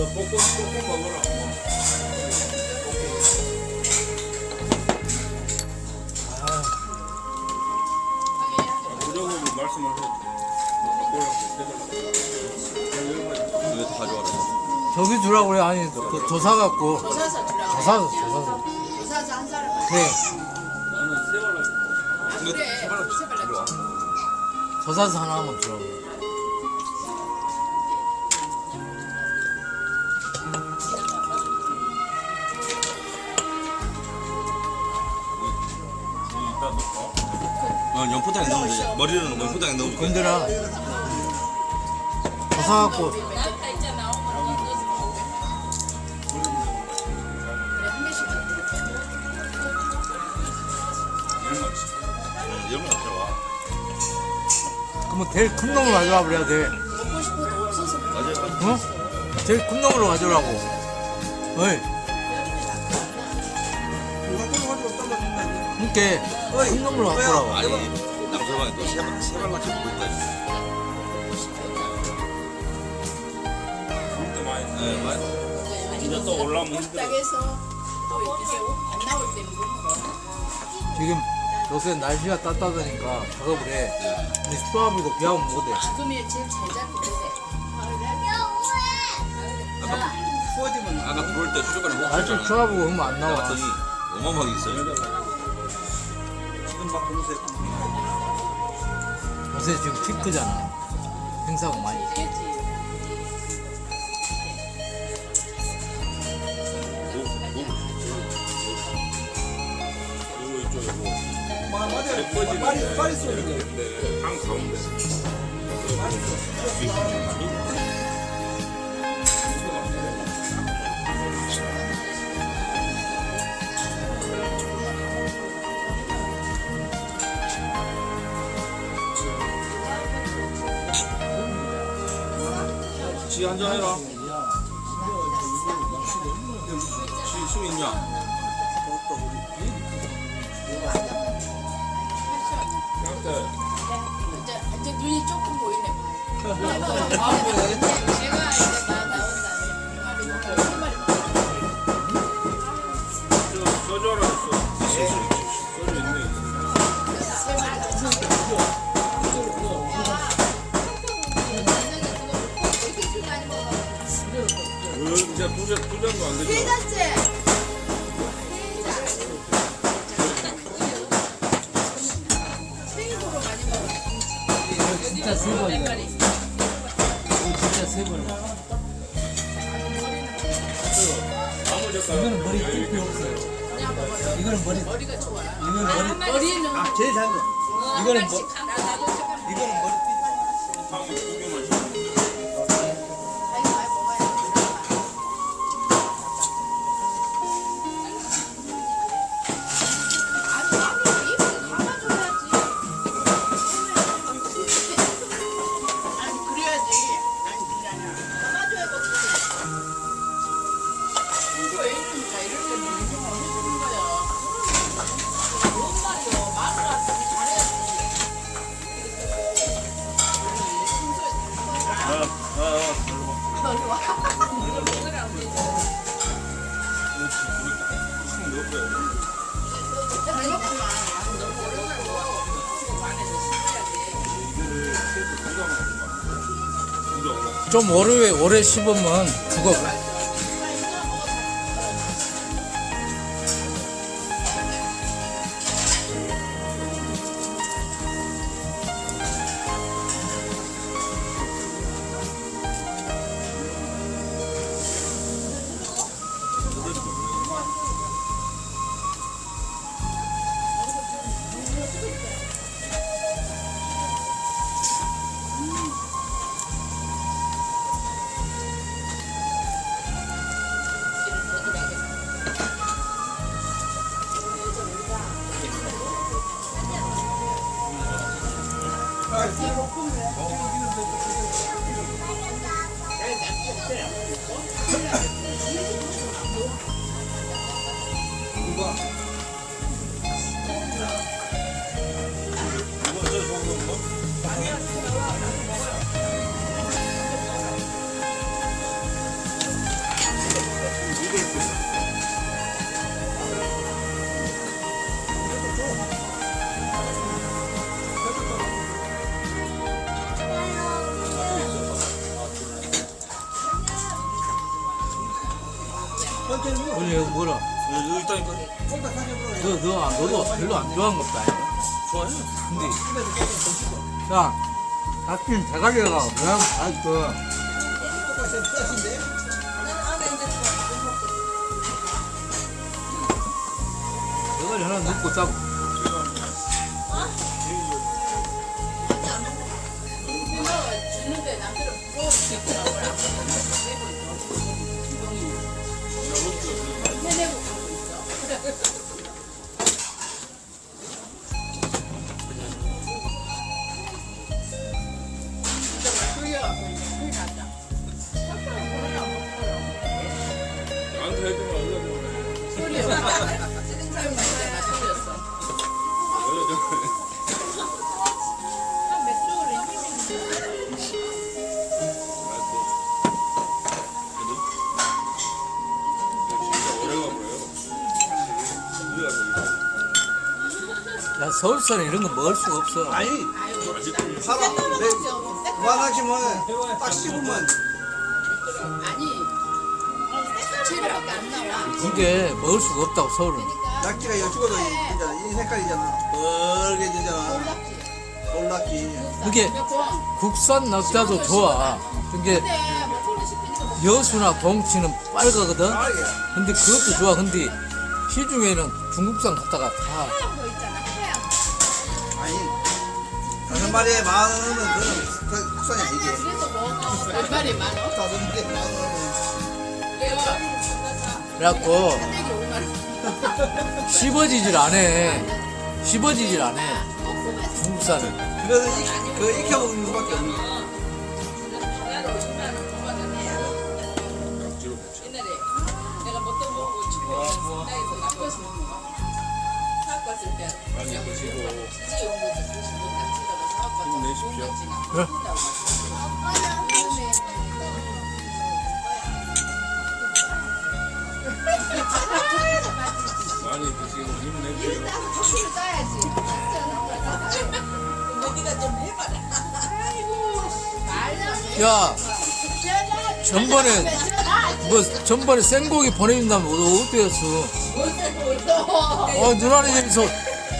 너 볶고 볶고 먹으라. 무조건 말씀을 해. 왜 가져와라? 저기 주라고 그래 아니 그 조사 갖고 조사서 주라고. 조사서 조사서 조사서 한 사람. 그래 나는 세월을 그래. 세발라. 조사서 하나만 주라고 어, 연포장에 넣으면 되지. 머리는 연포장에 넣으면 돼. 건드라 조사 갖고 나다 있잖아. 그래 한 개씩 이런 거 있어. 이런 거 가져와. 그러면 제일 큰 놈을 가져와 버려야 돼 먹고 싶어도 없어서. 어? 제일 큰 놈으로 가져오라고 어이 그니까 큰 놈으로 갖고 오라고 아니, 남서방이 또 세발, 세발같이 보고 있다. 네, 많이. 이제 또 올라오면 힘들어. 딱해서 또 이게 안 나올 거. 지금 요새 날씨가 따뜻하니까 작업을 해 근데 수압이고 비하면 못해 지금이 제일 잘 잡히는데. 아까, 아까 들어올 때 수족관에 못 날씨 쳤잖아. 추워보고 하면 안 나와 봤더니 어마어마하게 있어요. 요새 지금 피크잖아. 행사가 많이. 이쪽에 뭐. 빨리 빨리 게 있는데 한 가운데. 지 한잔 해라. 지, 숨 있냐? 눈이 조금 보이네. 그 이제 두잔 두 잔도 안 되죠. 이거 진짜 세 번이야 이거 진짜 세 젓가락. 이거는 머리 찔 필요 없어요 이거는 머리 머리가 좋아. 이거는 머리 머리는 제일 작은 거 이거는 뭐 이거는 머리 좀 오래 오래 씹으면 해야 돼. 죽어 여기 뭐라? 여기 있다니까. 너, 너, 안- 너도 별로 안 좋아하는 것도 아니야. 좋아요. 근데, 야, 하필 대가리가 다 있어. 대가리 하나 넣고 딱, 주는데 남들은 부러울 수 있더라고요. Yeah. 서울서는 이런 거 먹을 수가 없어. 아니 사람 내 그만하시면 딱 씹으면 아니 자체밖에 안 나와. 이게 먹을 수가 없다고, 서울은. 낙지가 죽어도 이잖아 이 색깔이잖아 빨개지잖아 몰랐지. 이게 공. 국산 낙자도 좋아. 이게 근데 뭐 시키니까 뭐 여수나 봉치는 빨가거든? 빨개 근데 그것도 좋아. 근데 시중에는 중국산 갖다가 다 다섯 마리에 만 원은 그건 그 국산이 아니지. 몇 마리 만 원? 다섯 만 원은 그래갖고 sadeg이 5만 원. 씹어지질 않아. 씹어지질 않아. 중국산은. 그래서 이, 그 익혀 먹는 수밖에 없는 거야 거. 사갖고 네. 많이 드시고 힘내세요. 야, 전번에, 뭐, 전번에 생고기 보내준다면 어- 어때였어? 어, 누나네 집에서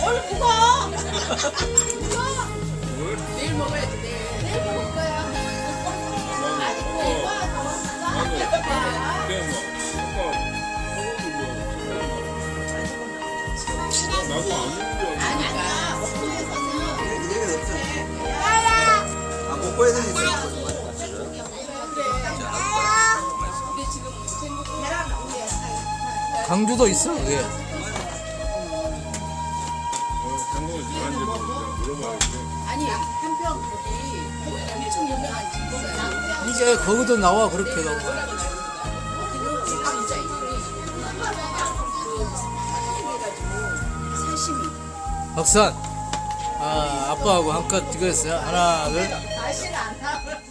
얼른 묵어. 내일 뭐아 강주도 있어, 그 이게 거기도 나와, 그렇게. 그 사시미. 박산. 아, 아빠하고 한컷 찍었어요. 하나, 둘. 다시는 안 나와.